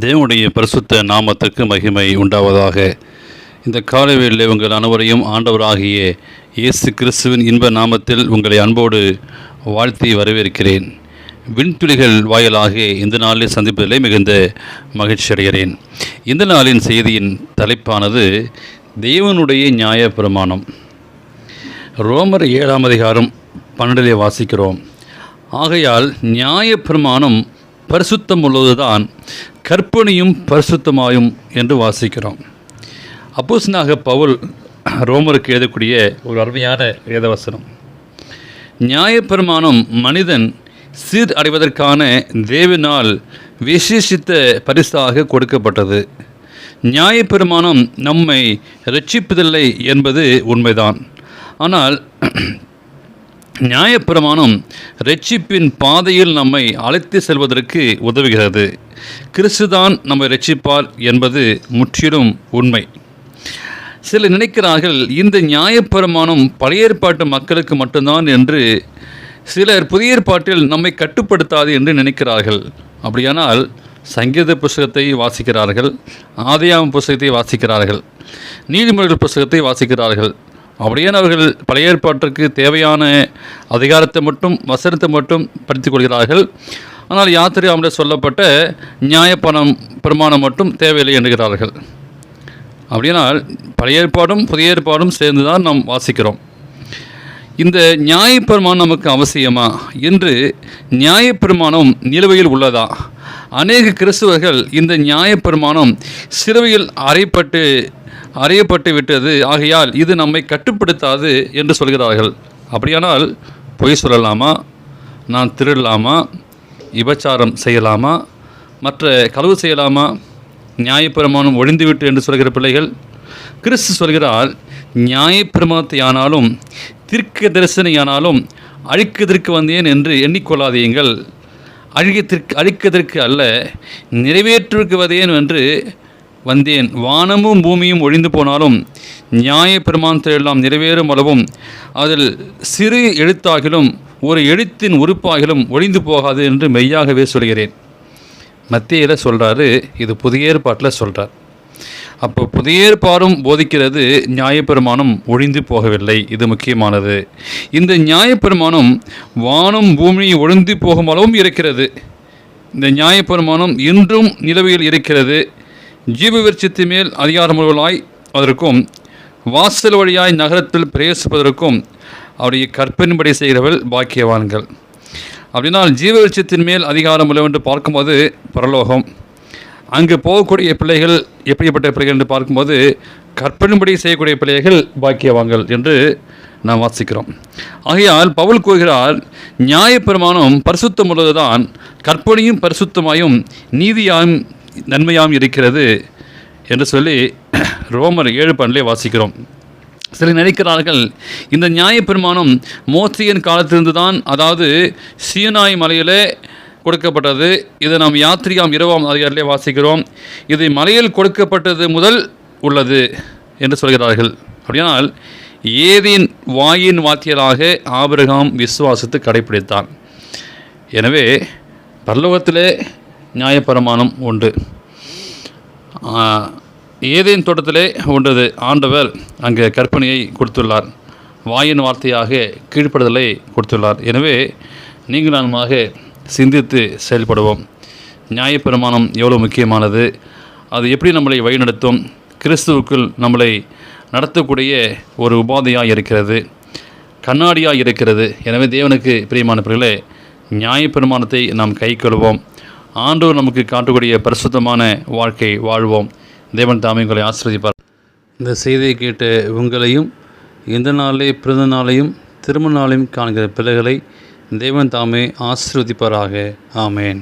தேவனுடைய பரிசுத்த நாமத்துக்கு மகிமை உண்டாவதாக. இந்த காலவேளில் உங்கள் அனைவரையும் ஆண்டவராகிய இயேசு கிறிஸ்துவின் இன்ப நாமத்தில் உங்களை அன்போடு வாழ்த்தி வரவேற்கிறேன். விண்துளிகள் வாயிலாக இந்த நாளில் சந்திப்பதிலே மிகுந்த மகிழ்ச்சி அடைகிறேன். இந்த நாளின் செய்தியின் தலைப்பானது தேவனுடைய நியாய பிரமாணம். ரோமர் ஏழாம் அதிகாரம் பன்னெண்டிலே வாசிக்கிறோம். ஆகையால் நியாயப்பிரமாணம் பரிசுத்தம் உள்ளதுதான் கற்பனையும் பரிசுத்தமாயும் என்று வாசிக்கிறோம். அப்போசனாக பவுல் ரோமருக்கு எழுதக்கூடிய ஒரு அருமையான வேதவசனம். நியாயப்பிரமாணம் மனிதன் சீர் அடைவதற்கான தேவனால் விசேஷித்த பரிசாக கொடுக்கப்பட்டது. நியாயப்பெருமானம் நம்மை ரட்சிப்பதில்லை என்பது உண்மைதான். ஆனால் நியாயப்பிரமாணம் ரட்சிப்பின் பாதையில் நம்மை அழைத்து செல்வதற்கு உதவுகிறது. கிறிஸ்துதான் நம்மை ரட்சிப்பார் என்பது முற்றிலும் உண்மை. சிலர் நினைக்கிறார்கள் இந்த நியாயப்பிரமாணம் பழைய ஏற்பாட்டு மக்களுக்கு மட்டும்தான் என்று சிலர் புதிய ஏற்பாட்டில் நம்மை கட்டுப்படுத்தாது என்று நினைக்கிறார்கள். அப்படியானால் சங்கீத புஸ்தகத்தை வாசிக்கிறார்கள் ஆதியாம புஸ்தகத்தை வாசிக்கிறார்கள் நீதிமொழிகள் புஸ்தகத்தை வாசிக்கிறார்கள். அப்படியே அவர்கள் பழைய ஏற்பாட்டிற்கு தேவையான அதிகாரத்தை மட்டும் வசனத்தை மட்டும் படித்துக் கொள்கிறார்கள். ஆனால் யாத்திரை சொல்லப்பட்ட நியாயப்பணம் பிரமாணம் மட்டும் தேவையில்லை என்கிறார்கள். அப்படினால் பழைய ஏற்பாடும் புதிய ஏற்பாடும் சேர்ந்து தான் நாம் வாசிக்கிறோம். இந்த நியாயப்பிரமாணம் நமக்கு அவசியமா? என்று நியாயப்பிரமாணம் நிலுவையில் உள்ளதா? அநேக கிறிஸ்துவர்கள் இந்த நியாயப்பிரமாணம் சிறுவையில் அறைப்பட்டு அறியப்பட்டு விட்டது. ஆகையால் இது நம்மை கட்டுப்படுத்தாது என்று சொல்கிறார்கள். அப்படியானால் பொய் சொல்லலாமா? நான் திருடலாமா? விபச்சாரம் செய்யலாமா? மற்ற களவு செய்யலாமா? நியாயப்பிரமாணம் ஒழிந்துவிட்டு என்று சொல்கிற பிள்ளைகள் கிறிஸ்து சொல்கிறார் நியாயப்பிரமாணத்தையானாலும் தீர்க்க தரிசனையானாலும் அழிக்கதற்கு வந்தேன் என்று எண்ணிக்கொள்ளாதீங்கள். அழிக்கத்திற்கு அழிக்கதற்கு அல்ல நிறைவேற்றுவதேன் என்று வந்தேன். வானமும் பூமியும் ஒழிந்து போனாலும் நியாய பிரமாணத்திலெல்லாம் நிறைவேறும் அளவும் அதில் சிறு எழுத்தாகிலும் ஒரு எழுத்தின் உறுப்பாகிலும் ஒழிந்து போகாது என்று மெய்யாகவே சொல்கிறேன். மத்தியில் சொல்கிறாரு இது புதிய ஏற்பாட்டில் சொல்கிறார் அப்போ புதிய ஏற்பாடும் போதிக்கிறது நியாயப்பெருமானம் ஒழிந்து போகவில்லை. இது முக்கியமானது. இந்த நியாயப்பெருமானம் வானம் பூமி ஒழிந்து போகும் அளவும் இருக்கிறது. இந்த நியாயப்பெருமானம் இன்றும் நிலவையில் இருக்கிறது. ஜீவ விருட்சத்து மேல் அதிகாரமுள்ளவர்களாய் அதற்கும் வாசல் வழியாய் நகரத்தில் பிரவேசிப்பதற்கும் அவருடைய கற்பின்படி செய்கிறவர்கள் பாக்கியவான்கள். அப்படின்னால் ஜீவ விருட்சத்தின் மேல் அதிகாரம் உள்ளவென்று பார்க்கும்போது பரலோகம். அங்கு போகக்கூடிய பிள்ளைகள் எப்படிப்பட்ட பிள்ளைகள் என்று பார்க்கும்போது கற்பனின்படி செய்யக்கூடிய பிள்ளைகள் பாக்கியவான்கள் என்று நாம் வாசிக்கிறோம். ஆகையால் பவுல் கூறுகிறார் நியாயப்பெருமானம் பரிசுத்தம் உள்ளதுதான் கற்பனையும் பரிசுத்தமாயும் நீதியாயும் நன்மையாகவும் இருக்கிறது என்று சொல்லி ரோமர் ஏழு பண்டிலே வாசிக்கிறோம். சிலர் நினைக்கிறார்கள் இந்த நியாயப்பெருமானம் மோத்தியன் காலத்திலிருந்து தான் அதாவது சீனாய் மலையிலே கொடுக்கப்பட்டது. இதை நாம் யாத்திரியாம் இரவாம் அதிகாரிலே வாசிக்கிறோம். இது மலையில் கொடுக்கப்பட்டது முதல் உள்ளது என்று சொல்கிறார்கள். அப்படியானால் ஏதின் வாயின் வாத்தியராக ஆபிரகாம் விசுவாசத்தை கடைபிடித்தான் எனவே பரலோகத்திலே நியாயப்பிரமாணம் உண்டு ஏதேன் தோட்டத்திலே உண்டது ஆண்டவர் அங்கே கற்பனையை கொடுத்துள்ளார். வாயின் வார்த்தையாக கீழ்ப்படுதலை கொடுத்துள்ளார். எனவே நீங்கள் நானுமாக சிந்தித்து செயல்படுவோம். நியாயப்பிரமாணம் எவ்வளோ முக்கியமானது? அது எப்படி நம்மளை வழிநடத்தும்? கிறிஸ்துவுக்குள் நம்மளை நடத்தக்கூடிய ஒரு உபாதையாக இருக்கிறது. கண்ணாடியாக இருக்கிறது. எனவே தேவனுக்கு பிரியமான பிள்ளைகளே நியாயப்பிரமாணத்தை நாம் கை கொள்வோம் ஆண்டவர் நமக்கு காட்டக்கூடிய பரிசுத்தமான வாழ்க்கை வாழ்வோம். தேவன் தாமே உங்களை ஆசிரியப்பார் இந்த செய்தியை கேட்ட உங்களையும் இந்த நாளே பிறந்த நாளையும் திருமண நாளையும் காண்கிற பிள்ளைகளை தேவன் தாமே ஆசிர்வதிப்பாராக. ஆமேன்.